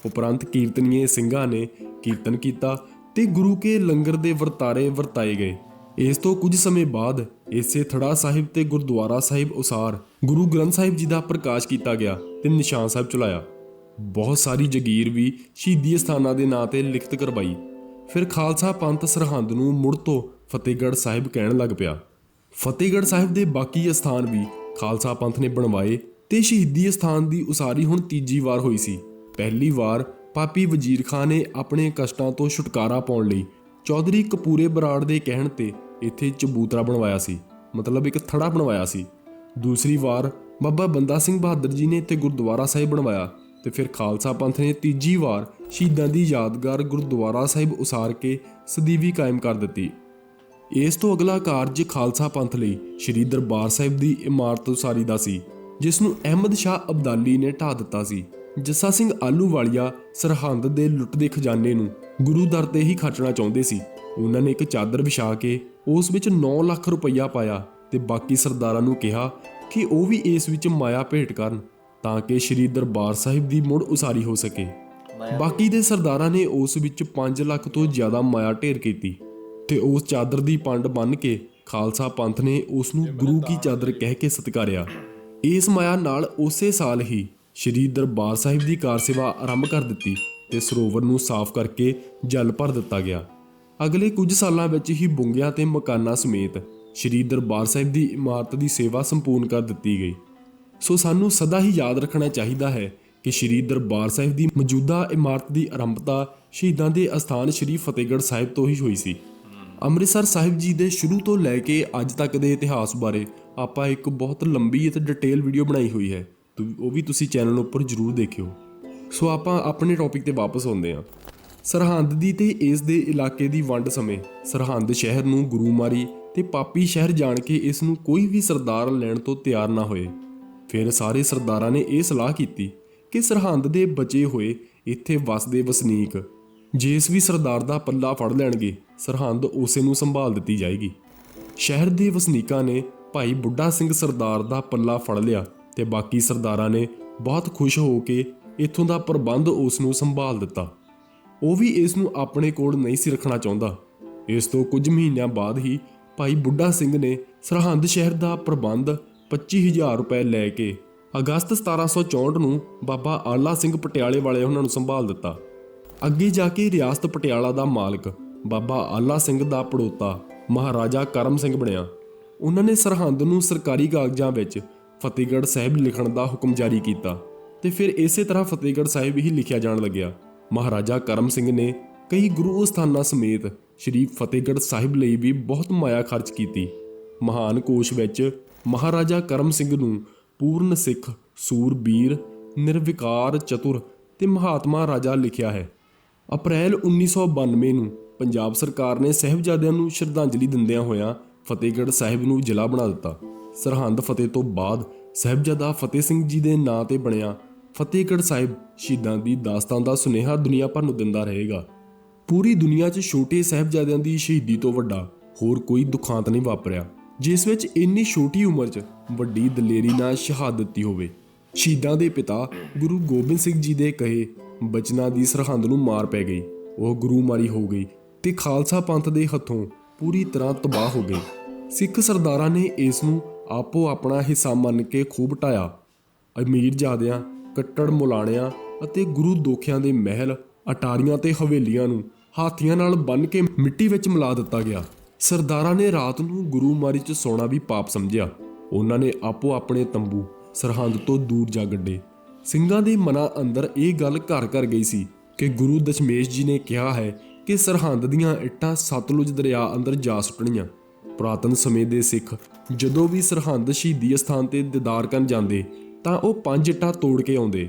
ਉਪਰੰਤ ਕੀਰਤਨੀਏ ਸਿੰਘਾਂ ਨੇ ਕੀਰਤਨ ਕੀਤਾ ਤੇ ਗੁਰੂ ਕੇ ਲੰਗਰ ਦੇ ਵਰਤਾਰੇ ਵਰਤਾਏ ਗਏ। ਇਸ ਤੋਂ ਕੁਝ ਸਮੇਂ ਬਾਅਦ ਇਸੇ ਥੜਾ ਸਾਹਿਬ ਤੇ ਗੁਰਦੁਆਰਾ ਸਾਹਿਬ ਉਸਾਰ ਗੁਰੂ ਗ੍ਰੰਥ ਸਾਹਿਬ ਜੀ ਦਾ ਪ੍ਰਕਾਸ਼ ਕੀਤਾ ਗਿਆ ਤੇ ਨਿਸ਼ਾਨ ਸਾਹਿਬ ਚਲਾਇਆ। ਬਹੁਤ ਸਾਰੀ ਜਗੀਰ ਵੀ ਸ਼ਹੀਦੀ ਸਥਾਨਾਂ ਦੇ ਨਾਂ ਤੇ ਲਿਖਤ ਕਰਵਾਈ। ਫਿਰ ਖਾਲਸਾ ਪੰਥ ਸਰਹੰਦ ਨੂੰ ਮੁੜ ਤੋਂ ਫਤਿਹਗੜ੍ਹ ਸਾਹਿਬ ਕਹਿਣ ਲੱਗ ਪਿਆ। ਫਤਿਹਗੜ੍ਹ ਸਾਹਿਬ ਦੇ ਬਾਕੀ ਅਸਥਾਨ ਵੀ ਖਾਲਸਾ ਪੰਥ ਨੇ ਬਣਵਾਏ ਤੇ ਸ਼ਹੀਦੀ ਅਸਥਾਨ ਦੀ ਉਸਾਰੀ ਹੁਣ ਤੀਜੀ ਵਾਰ ਹੋਈ ਸੀ। ਪਹਿਲੀ ਵਾਰ ਪਾਪੀ ਵਜ਼ੀਰ ਖਾਨ ਨੇ ਆਪਣੇ ਕਸ਼ਟਾਂ ਤੋਂ ਛੁਟਕਾਰਾ ਪਾਉਣ ਲਈ ਚੌਧਰੀ ਕਪੂਰੇ ਬਰਾੜ ਦੇ ਕਹਿਣ ਤੇ ਇੱਥੇ ਚਬੂਤਰਾ ਬਣਵਾਇਆ ਸੀ, ਮਤਲਬ ਇੱਕ ਥੜਾ ਬਣਵਾਇਆ ਸੀ। ਦੂਸਰੀ ਵਾਰ ਬਾਬਾ ਬੰਦਾ ਸਿੰਘ ਬਹਾਦਰ ਜੀ ਨੇ ਇੱਥੇ ਗੁਰਦੁਆਰਾ ਸਾਹਿਬ ਬਣਵਾਇਆ ਤੇ ਫਿਰ ਖਾਲਸਾ ਪੰਥ ਨੇ ਤੀਜੀ ਵਾਰ ਸ਼ਹੀਦਾਂ ਦੀ ਯਾਦਗਾਰ ਗੁਰਦੁਆਰਾ ਸਾਹਿਬ ਉਸਾਰ ਕੇ ਸਦੀਵੀ ਕਾਇਮ ਕਰ ਦਿੱਤੀ। ਇਸ ਤੋਂ ਅਗਲਾ ਕਾਰਜ ਖਾਲਸਾ ਪੰਥ ਲਈ ਸ੍ਰੀ ਦਰਬਾਰ ਸਾਹਿਬ ਦੀ ਇਮਾਰਤ ਉਸਾਰੀ ਦਾ ਸੀ, ਜਿਸ ਨੂੰ ਅਹਿਮਦ ਸ਼ਾਹ ਅਬਦਾਲੀ ਨੇ ਢਾ ਦਿੱਤਾ ਸੀ। ਜੱਸਾ ਸਿੰਘ ਆਲੂਵਾਲੀਆ ਸਰਹੰਦ ਦੇ ਲੁੱਟ ਦੇ ਖਜ਼ਾਨੇ ਨੂੰ ਗੁਰੂ ਦਰ ਤੇ ਹੀ ਖਰਚਣਾ ਚਾਹੁੰਦੇ ਸੀ। ਉਹਨਾਂ ਨੇ ਇੱਕ ਚਾਦਰ ਵਿਛਾ ਕੇ ਉਸ ਵਿੱਚ 9 ਲੱਖ ਰੁਪਈਆ ਪਾਇਆ ਤੇ ਬਾਕੀ ਸਰਦਾਰਾਂ ਨੂੰ ਕਿਹਾ ਕਿ ਉਹ ਵੀ ਇਸ ਵਿੱਚ ਮਾਇਆ ਭੇਟ ਕਰਨ। ਤਾਂ ਕਿ ਸ੍ਰੀ ਦਰਬਾਰ ਸਾਹਿਬ ਦੀ ਮੁੜ ਉਸਾਰੀ ਹੋ ਸਕੇ। ਬਾਕੀ ਦੇ ਸਰਦਾਰਾਂ ਨੇ ਉਸ ਵਿੱਚ 5 ਲੱਖ ਤੋਂ ਜ਼ਿਆਦਾ ਮਾਇਆ ਢੇਰ ਕੀਤੀ ਤੇ ਉਸ ਚਾਦਰ ਦੀ ਪੰਡ ਬੰਨ ਕੇ ਖਾਲਸਾ ਪੰਥ ਨੇ ਉਸ ਨੂੰ ਗੁਰੂ ਕੀ ਚਾਦਰ ਕਹਿ ਕੇ ਸਤਿਕਾਰਿਆ। ਇਸ ਮਾਇਆ ਨਾਲ ਉਸੇ ਸਾਲ ਹੀ ਸ੍ਰੀ ਦਰਬਾਰ ਸਾਹਿਬ ਦੀ ਕਾਰ ਸੇਵਾ ਆਰੰਭ ਕਰ ਦਿੱਤੀ ਤੇ ਸਰੋਵਰ ਨੂੰ ਸਾਫ਼ ਕਰਕੇ ਜਲ ਭਰ ਦਿੱਤਾ ਗਿਆ। ਅਗਲੇ ਕੁਝ ਸਾਲਾਂ ਵਿੱਚ ਹੀ ਬੁੰਗਿਆਂ ਤੇ ਮਕਾਨਾਂ ਸਮੇਤ ਸ੍ਰੀ ਦਰਬਾਰ ਸਾਹਿਬ ਦੀ ਇਮਾਰਤ ਦੀ ਸੇਵਾ ਸੰਪੂਰਨ ਕਰ ਦਿੱਤੀ ਗਈ। ਸੋ ਸਾਨੂੰ ਸਦਾ ਹੀ ਯਾਦ ਰੱਖਣਾ ਚਾਹੀਦਾ ਹੈ ਕਿ ਸ੍ਰੀ ਦਰਬਾਰ ਸਾਹਿਬ ਦੀ ਮੌਜੂਦਾ ਇਮਾਰਤ ਦੀ ਆਰੰਭਤਾ ਸ਼ਹੀਦਾਂ ਦੇ ਅਸਥਾਨ ਸ੍ਰੀ ਫਤਿਹਗੜ੍ਹ ਸਾਹਿਬ ਤੋਂ ਹੀ ਹੋਈ ਸੀ। ਅੰਮ੍ਰਿਤਸਰ ਸਾਹਿਬ ਜੀ ਦੇ ਸ਼ੁਰੂ ਤੋਂ ਲੈ ਕੇ ਅੱਜ ਤੱਕ ਦੇ ਇਤਿਹਾਸ ਬਾਰੇ ਆਪਾਂ ਇੱਕ ਬਹੁਤ ਲੰਬੀ ਅਤੇ ਡਿਟੇਲ ਵੀਡੀਓ ਬਣਾਈ ਹੋਈ ਹੈ। ਉਹ ਵੀ ਤੁਸੀਂ ਚੈਨਲ ਉੱਪਰ ਜਰੂਰ ਦੇਖਿਓ। ਸੋ ਆਪਾਂ ਆਪਣੇ ਟੌਪਿਕ ਤੇ ਵਾਪਸ ਆਉਂਦੇ ਹਾਂ। ਸਰਹੰਦ ਦੀ ਤੇ ਇਸ ਦੇ ਇਲਾਕੇ ਦੀ ਵੰਡ ਸਮੇਂ ਸਰਹੰਦ ਸ਼ਹਿਰ ਨੂੰ ਗੁਰੂਮਾਰੀ ਤੇ ਪਾਪੀ ਸ਼ਹਿਰ ਜਾਣ ਕੇ ਇਸ ਨੂੰ ਕੋਈ ਵੀ ਸਰਦਾਰ ਲੈਣ ਤੋਂ ਤਿਆਰ ਨਾ ਹੋਏ। ਫਿਰ ਸਾਰੇ ਸਰਦਾਰਾਂ ਨੇ ਇਹ ਸਲਾਹ ਕੀਤੀ ਕਿ ਸਰਹੰਦ ਦੇ ਬਚੇ ਹੋਏ ਇੱਥੇ ਵਸਦੇ ਵਸਨੀਕ। ਜਿਸ ਵੀ ਸਰਦਾਰ ਦਾ ਪੱਲਾ ਫੜ ਲੈਣਗੇ, ਸਰਹੰਦ ਉਸੇ ਨੂੰ ਸੰਭਾਲ ਦਿੱਤੀ ਜਾਏਗੀ। ਸ਼ਹਿਰ ਦੇ ਵਸਨੀਕਾਂ ਨੇ ਭਾਈ ਬੁੱਢਾ ਸਿੰਘ ਸਰਦਾਰ ਦਾ ਪੱਲਾ ਫੜ ਲਿਆ ਤੇ ਬਾਕੀ ਸਰਦਾਰਾਂ ਨੇ ਬਹੁਤ ਖੁਸ਼ ਹੋ ਕੇ ਇੱਥੋਂ ਦਾ ਪ੍ਰਬੰਧ ਉਸ ਨੂੰ ਸੰਭਾਲ ਦਿੱਤਾ। ਉਹ ਵੀ ਇਸ ਨੂੰ ਆਪਣੇ ਕੋਲ ਨਹੀਂ ਸੀ ਰੱਖਣਾ ਚਾਹੁੰਦਾ। ਇਸ ਤੋਂ ਕੁਝ ਮਹੀਨਿਆਂ ਬਾਅਦ ਹੀ ਭਾਈ ਬੁੱਢਾ ਸਿੰਘ ਨੇ ਸਰਹੰਦ ਸ਼ਹਿਰ ਦਾ ਪ੍ਰਬੰਧ 25000 ਰੁਪਏ ਲੈ ਕੇ ਅਗਸਤ 1764 ਨੂੰ ਬਾਬਾ ਆਲਾ ਸਿੰਘ ਪਟਿਆਲੇ ਵਾਲੇ ਉਹਨਾਂ ਨੂੰ ਸੰਭਾਲ ਦਿੱਤਾ। ਅੱਗੇ ਜਾ ਕੇ ਰਿਆਸਤ ਪਟਿਆਲਾ ਦਾ ਮਾਲਕ ਬਾਬਾ ਆਲਾ ਸਿੰਘ ਦਾ ਪੜੋਤਾ ਮਹਾਰਾਜਾ ਕਰਮ ਸਿੰਘ ਬਣਿਆ। ਉਹਨਾਂ ਨੇ ਸਰਹੰਦ ਨੂੰ ਸਰਕਾਰੀ ਕਾਗਜ਼ਾਂ ਵਿੱਚ ਫਤਿਹਗੜ੍ਹ ਸਾਹਿਬ ਲਿਖਣ ਦਾ ਹੁਕਮ ਜਾਰੀ ਕੀਤਾ ਤੇ ਫਿਰ ਇਸੇ ਤਰ੍ਹਾਂ ਫਤਿਹਗੜ੍ਹ ਸਾਹਿਬ ਹੀ ਲਿਖਿਆ ਜਾਣ ਲੱਗਿਆ। ਮਹਾਰਾਜਾ ਕਰਮ ਸਿੰਘ ਨੇ ਕਈ ਗੁਰੂ ਅਸਥਾਨਾਂ ਸਮੇਤ ਸ਼੍ਰੀ ਫਤਿਹਗੜ੍ਹ ਸਾਹਿਬ ਲਈ ਵੀ ਬਹੁਤ ਮਾਇਆ ਖਰਚ ਕੀਤੀ। ਮਹਾਨ ਕੋਸ਼ ਵਿੱਚ ਮਹਾਰਾਜਾ ਕਰਮ ਸਿੰਘ ਨੂੰ ਪੂਰਨ ਸਿੱਖ ਸੂਰਬੀਰ ਨਿਰਵਿਕਾਰ, ਚਤੁਰ ਤੇ ਮਹਾਤਮਾ ਰਾਜਾ ਲਿਖਿਆ ਹੈ। ਅਪ੍ਰੈਲ 1992 ਨੂੰ ਪੰਜਾਬ ਸਰਕਾਰ ਨੇ ਸਹਿਬਜ਼ਾਦਿਆਂ ਨੂੰ ਸ਼ਰਧਾਂਜਲੀ ਦਿੰਦਿਆਂ ਹੋਇਆਂ ਫਤਿਹਗੜ੍ਹ ਸਾਹਿਬ ਨੂੰ ਜ਼ਿਲ੍ਹਾ ਬਣਾ ਦਿੱਤਾ। ਸਰਹੰਦ ਫਤਿਹ ਤੋਂ ਬਾਅਦ ਸਹਿਬਜ਼ਾਦਾ ਫਤਿਹ ਸਿੰਘ ਜੀ ਦੇ ਨਾਂ ਤੇ ਬਣਿਆ ਫਤਿਹਗੜ੍ਹ ਸਾਹਿਬ, ਸ਼ਹੀਦਾਂ ਦੀ ਦਾਸਤਾਨ ਦਾ ਸੁਨੇਹਾ ਦੁਨੀਆ ਭਰ ਨੂੰ ਦਿੰਦਾ ਰਹੇਗਾ। ਪੂਰੀ ਦੁਨੀਆ 'ਚ ਛੋਟੇ ਸਹਿਬਜ਼ਾਦਿਆਂ ਦੀ ਸ਼ਹੀਦੀ ਤੋਂ ਵੱਡਾ ਹੋਰ ਕੋਈ ਦੁਖਾਂਤ ਨਹੀਂ ਵਾਪਰਿਆ। ਜਿਸ ਵਿੱਚ ਇੰਨੀ ਛੋਟੀ ਉਮਰ 'ਚ ਵੱਡੀ ਦਲੇਰੀ ਨਾਲ ਸ਼ਹਾਦਤ ਦਿੱਤੀ ਹੋਵੇ। ਸ਼ਹੀਦਾਂ ਦੇ ਪਿਤਾ ਗੁਰੂ ਗੋਬਿੰਦ ਸਿੰਘ ਜੀ ਦੇ ਕਹੇ ਬਚਨਾਂ ਦੀ ਸਰਹੰਦ ਨੂੰ ਮਾਰ ਪੈ ਗਈ। ਉਹ ਗੁਰੂ ਮਾਰੀ ਹੋ ਗਈ ਤੇ ਖਾਲਸਾ ਪੰਥ ਦੇ ਹੱਥੋਂ ਪੂਰੀ ਤਰ੍ਹਾਂ ਤਬਾਹ ਹੋ ਗਈ ਸਿੱਖ ਸਰਦਾਰਾਂ ਨੇ ਇਸ ਨੂੰ ਆਪੋ ਆਪਣਾ ਹਿੱਸਾ ਮੰਨ ਕੇ ਖੂਬ ਢਾਇਆ। ਅਮੀਰ ਜਾਦਿਆਂ, ਕੱਟੜ ਮੁਲਾਣਿਆਂ ਅਤੇ ਗੁਰੂ ਦੋਖਿਆਂ ਦੇ ਮਹਿਲ, ਅਟਾਰੀਆਂ ਤੇ ਹਵੇਲੀਆਂ ਨੂੰ ਹਾਥੀਆਂ ਨਾਲ ਬੰਨ ਕੇ ਮਿੱਟੀ ਵਿੱਚ ਮਿਲਾ ਦਿੱਤਾ ਗਿਆ। ਸਰਦਾਰਾਂ ਨੇ ਰਾਤ ਨੂੰ ਗੁਰੂ ਮਾਰੀ 'ਚ ਸੌਣਾ ਵੀ ਪਾਪ ਸਮਝਿਆ। ਉਹਨਾਂ ਨੇ ਆਪੋ ਆਪਣੇ ਤੰਬੂ, ਸਰਹੰਦ ਤੋਂ ਦੂਰ ਜਾ ਗੱਡੇ। ਸਿੰਘਾਂ ਦੇ ਮਨਾਂ ਅੰਦਰ ਇਹ ਗੱਲ ਘਰ ਘਰ ਗਈ ਸੀ ਕਿ ਗੁਰੂ ਦਸ਼ਮੇਸ਼ ਜੀ ਨੇ ਕਿਹਾ ਹੈ ਕਿ ਸਰਹੰਦ ਦੀਆਂ ਇੱਟਾਂ ਸਤਲੁਜ ਦਰਿਆ ਅੰਦਰ ਜਾ ਸੁੱਟਣੀਆਂ। ਪੁਰਾਤਨ ਸਮੇਂ ਦੇ ਸਿੱਖ ਜਦੋਂ ਵੀ ਸਰਹੰਦ ਸ਼ਹੀਦੀ ਅਸਥਾਨ ਤੇ ਦੀਦਾਰ ਕਰਨ ਜਾਂਦੇ, ਤਾਂ ਉਹ ਪੰਜ ਇੱਟਾਂ ਤੋੜ ਕੇ ਆਉਂਦੇ।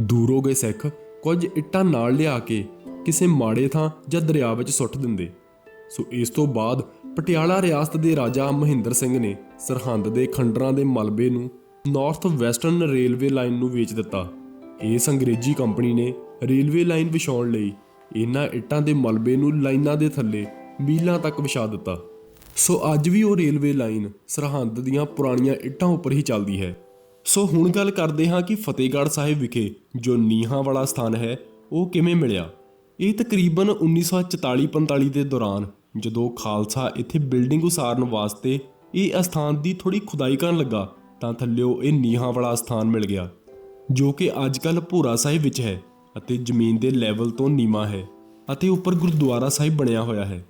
ਦੂਰੋਂ ਗਏ ਸਿੱਖ, ਕੁਝ ਇੱਟਾਂ ਨਾਲ ਲਿਆ ਕੇ ਕਿਸੇ ਮਾੜੇ ਥਾਂ ਜਾਂ ਦਰਿਆ ਵਿੱਚ ਸੁੱਟ ਦਿੰਦੇ। ਸੋ ਇਸ ਤੋਂ ਬਾਅਦ ਪਟਿਆਲਾ ਰਿਆਸਤ ਦੇ ਰਾਜਾ ਮਹਿੰਦਰ ਸਿੰਘ ਨੇ ਸਰਹੰਦ ਦੇ ਖੰਡਰਾਂ ਦੇ ਮਲਬੇ ਨੂੰ ਨਾਰਥ ਵੈਸਟਰਨ ਰੇਲਵੇ ਲਾਈਨ ਨੂੰ ਵੇਚ ਦਿੱਤਾ। ਇਸ ਅੰਗਰੇਜ਼ੀ ਕੰਪਨੀ ਨੇ ਰੇਲਵੇ ਲਾਈਨ ਵਿਛਾਉਣ ਲਈ ਇਹਨਾਂ ਇੱਟਾਂ ਦੇ ਮਲਬੇ ਨੂੰ ਲਾਈਨਾਂ ਦੇ ਥੱਲੇ ਮੀਲਾਂ ਤੱਕ ਵਿਛਾ ਦਿੱਤਾ। ਸੋ ਅੱਜ ਵੀ ਉਹ ਰੇਲਵੇ ਲਾਈਨ ਸਰਹੰਦ ਦੀਆਂ ਪੁਰਾਣੀਆਂ ਇੱਟਾਂ ਉੱਪਰ ਹੀ ਚੱਲਦੀ ਹੈ। ਸੋ ਹੁਣ ਗੱਲ ਕਰਦੇ ਹਾਂ ਕਿ ਫਤਿਹਗੜ੍ਹ ਸਾਹਿਬ ਵਿਖੇ ਜੋ ਨੀਹਾਂ ਵਾਲਾ ਸਥਾਨ ਹੈ, ਉਹ ਕਿਵੇਂ ਮਿਲਿਆ? ਇਹ ਤਕਰੀਬਨ 1944-45 ਦੇ ਦੌਰਾਨ ਜਦੋਂ ਖਾਲਸਾ ਇੱਥੇ ਬਿਲਡਿੰਗ ਉਸਾਰਨ ਵਾਸਤੇ ਇਹ ਅਸਥਾਨ ਦੀ ਥੋੜੀ ਖੁਦਾਈ ਕਰਨ ਲੱਗਾ, ਤਾਂ ਥੱਲਿਓ ਇਹ ਨੀਹਾਂ ਵਾਲਾ ਸਥਾਨ ਮਿਲ ਗਿਆ, ਜੋ ਕਿ ਅੱਜਕੱਲ ਭੋਰਾ ਸਾਹਿਬ ਵਿੱਚ ਹੈ ਅਤੇ ਜ਼ਮੀਨ ਦੇ ਲੈਵਲ ਤੋਂ ਨੀਵਾਂ ਹੈ ਅਤੇ ਉੱਪਰ ਗੁਰਦੁਆਰਾ ਸਾਹਿਬ ਬਣਿਆ ਹੋਇਆ ਹੈ।